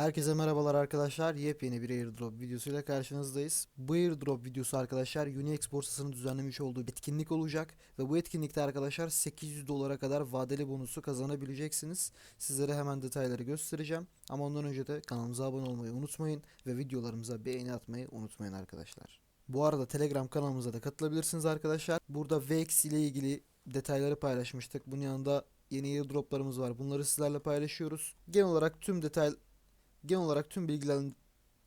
Herkese merhabalar arkadaşlar. Yepyeni bir airdrop videosuyla karşınızdayız. Bu airdrop videosu arkadaşlar Unix borsasının düzenlemiş olduğu etkinlik olacak. Ve bu etkinlikte arkadaşlar 800 dolara kadar vadeli bonusu kazanabileceksiniz. Sizlere hemen detayları göstereceğim. Ama ondan önce de kanalımıza abone olmayı unutmayın. Ve videolarımıza beğeni atmayı unutmayın arkadaşlar. Bu arada Telegram kanalımıza da katılabilirsiniz arkadaşlar. Burada VX ile ilgili detayları paylaşmıştık. Bunun yanında yeni airdroplarımız var. Bunları sizlerle paylaşıyoruz. Genel olarak tüm detay genel olarak tüm bilgilen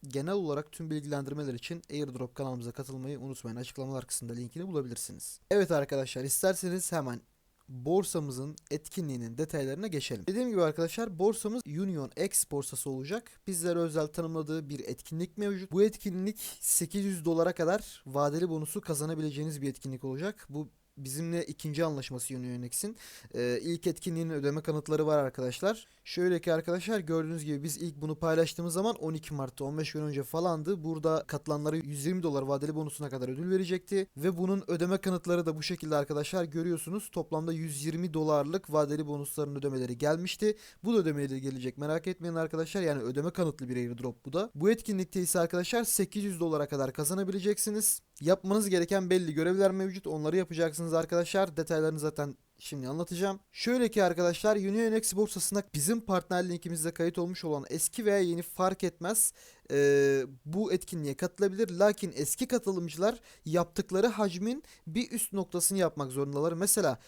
genel olarak tüm bilgilendirmeler için airdrop kanalımıza katılmayı unutmayın. Açıklamalar kısmında linkini bulabilirsiniz. Evet arkadaşlar isterseniz hemen borsamızın etkinliğinin detaylarına geçelim. Dediğim gibi arkadaşlar borsamız Union X borsası olacak. Bizlere özel tanımladığı bir etkinlik mevcut. Bu etkinlik 800 dolara kadar vadeli bonusu kazanabileceğiniz bir etkinlik olacak. Bu bizimle ikinci anlaşması Union X'in. Ee, ilk etkinliğin ödeme kanıtları var arkadaşlar. Şöyle ki arkadaşlar gördüğünüz gibi biz ilk bunu paylaştığımız zaman 12 Mart'ta 15 gün önce falandı. Burada katılanlara 120 dolar vadeli bonusuna kadar ödül verecekti. Ve bunun ödeme kanıtları da bu şekilde arkadaşlar görüyorsunuz. Toplamda 120 dolarlık vadeli bonusların ödemeleri gelmişti. Bu da ödemeleri gelecek merak etmeyin arkadaşlar. Yani ödeme kanıtlı bir airdrop bu da. Bu etkinlikte ise arkadaşlar 800 dolara kadar kazanabileceksiniz. Yapmanız gereken belli görevler mevcut. Onları yapacaksınız arkadaşlar. Detaylarını zaten şimdi anlatacağım. Şöyle ki arkadaşlar Union X borsasına bizim partner linkimizde kayıt olmuş olan eski veya yeni fark etmez eee, bu etkinliğe katılabilir. Lakin eski katılımcılar yaptıkları hacmin bir üst noktasını yapmak zorundalar. Mesela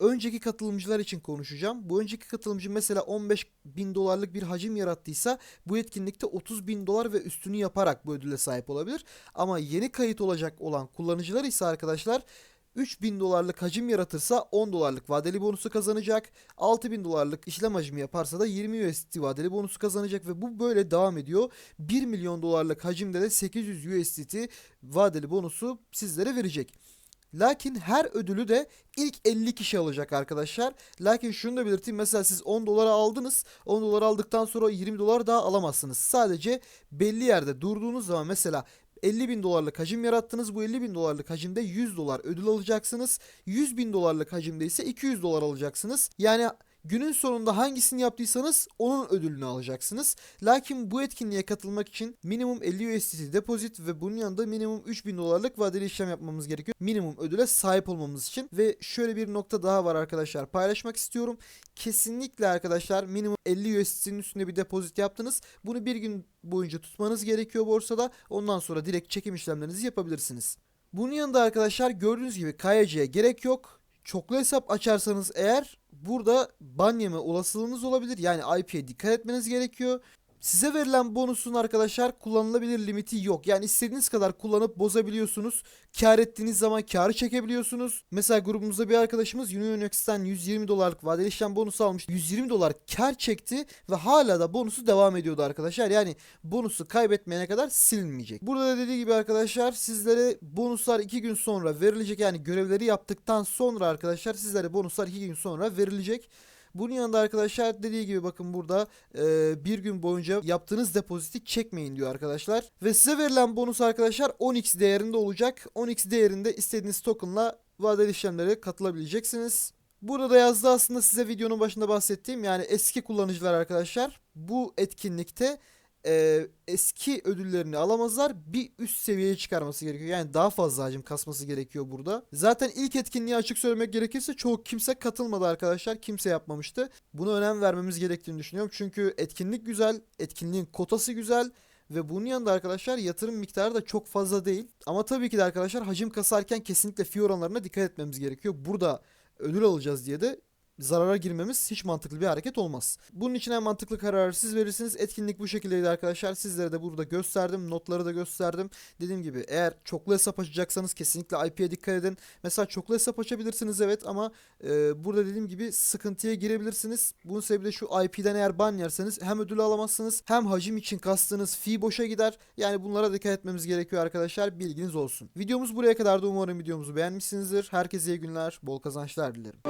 önceki katılımcılar için konuşacağım. Bu önceki katılımcı mesela 15 bin dolarlık bir hacim yarattıysa bu etkinlikte 30 bin dolar ve üstünü yaparak bu ödüle sahip olabilir. Ama yeni kayıt olacak olan kullanıcılar ise arkadaşlar 3000 dolarlık hacim yaratırsa 10 dolarlık vadeli bonusu kazanacak. 6000 dolarlık işlem hacmi yaparsa da 20 USDT vadeli bonusu kazanacak ve bu böyle devam ediyor. 1 milyon dolarlık hacimde de 800 USDT vadeli bonusu sizlere verecek. Lakin her ödülü de ilk 50 kişi alacak arkadaşlar. Lakin şunu da belirteyim. Mesela siz 10 dolara aldınız. 10 dolar aldıktan sonra 20 dolar daha alamazsınız. Sadece belli yerde durduğunuz zaman mesela 50 bin dolarlık hacim yarattınız. Bu 50 bin dolarlık hacimde 100 dolar ödül alacaksınız. 100 bin dolarlık hacimde ise 200 dolar alacaksınız. Yani günün sonunda hangisini yaptıysanız onun ödülünü alacaksınız. Lakin bu etkinliğe katılmak için minimum 50 USDT depozit ve bunun yanında minimum 3000 dolarlık vadeli işlem yapmamız gerekiyor. Minimum ödüle sahip olmamız için. Ve şöyle bir nokta daha var arkadaşlar paylaşmak istiyorum. Kesinlikle arkadaşlar minimum 50 USDT'nin üstünde bir depozit yaptınız. Bunu bir gün boyunca tutmanız gerekiyor borsada. Ondan sonra direkt çekim işlemlerinizi yapabilirsiniz. Bunun yanında arkadaşlar gördüğünüz gibi KYC'ye gerek yok. Çoklu hesap açarsanız eğer burada ban yeme olasılığınız olabilir. Yani IP'ye dikkat etmeniz gerekiyor. Size verilen bonusun arkadaşlar kullanılabilir limiti yok. Yani istediğiniz kadar kullanıp bozabiliyorsunuz. Kar ettiğiniz zaman karı çekebiliyorsunuz. Mesela grubumuzda bir arkadaşımız Unionx'ten 120 dolarlık vadeli işlem bonusu almış. 120 dolar kar çekti ve hala da bonusu devam ediyordu arkadaşlar. Yani bonusu kaybetmeyene kadar silinmeyecek. Burada da dediği gibi arkadaşlar sizlere bonuslar 2 gün sonra verilecek. Yani görevleri yaptıktan sonra arkadaşlar sizlere bonuslar 2 gün sonra verilecek. Bunun yanında arkadaşlar dediği gibi bakın burada e, bir gün boyunca yaptığınız depoziti çekmeyin diyor arkadaşlar. Ve size verilen bonus arkadaşlar 10x değerinde olacak. 10x değerinde istediğiniz tokenla vadeli işlemlere katılabileceksiniz. Burada da yazdı aslında size videonun başında bahsettiğim yani eski kullanıcılar arkadaşlar bu etkinlikte e, eski ödüllerini alamazlar. Bir üst seviyeye çıkarması gerekiyor. Yani daha fazla hacim kasması gerekiyor burada. Zaten ilk etkinliği açık söylemek gerekirse çoğu kimse katılmadı arkadaşlar. Kimse yapmamıştı. Buna önem vermemiz gerektiğini düşünüyorum. Çünkü etkinlik güzel. Etkinliğin kotası güzel. Ve bunun yanında arkadaşlar yatırım miktarı da çok fazla değil. Ama tabii ki de arkadaşlar hacim kasarken kesinlikle fee oranlarına dikkat etmemiz gerekiyor. Burada ödül alacağız diye de zarara girmemiz hiç mantıklı bir hareket olmaz. Bunun için en mantıklı kararı siz verirsiniz. Etkinlik bu şekildeydi arkadaşlar. Sizlere de burada gösterdim. Notları da gösterdim. Dediğim gibi eğer çoklu hesap açacaksanız kesinlikle IP'ye dikkat edin. Mesela çoklu hesap açabilirsiniz evet ama e, burada dediğim gibi sıkıntıya girebilirsiniz. Bunun sebebi de şu IP'den eğer ban yerseniz hem ödül alamazsınız hem hacim için kastığınız fee boşa gider. Yani bunlara dikkat etmemiz gerekiyor arkadaşlar. Bilginiz olsun. Videomuz buraya kadar da umarım videomuzu beğenmişsinizdir. Herkese iyi günler, bol kazançlar dilerim.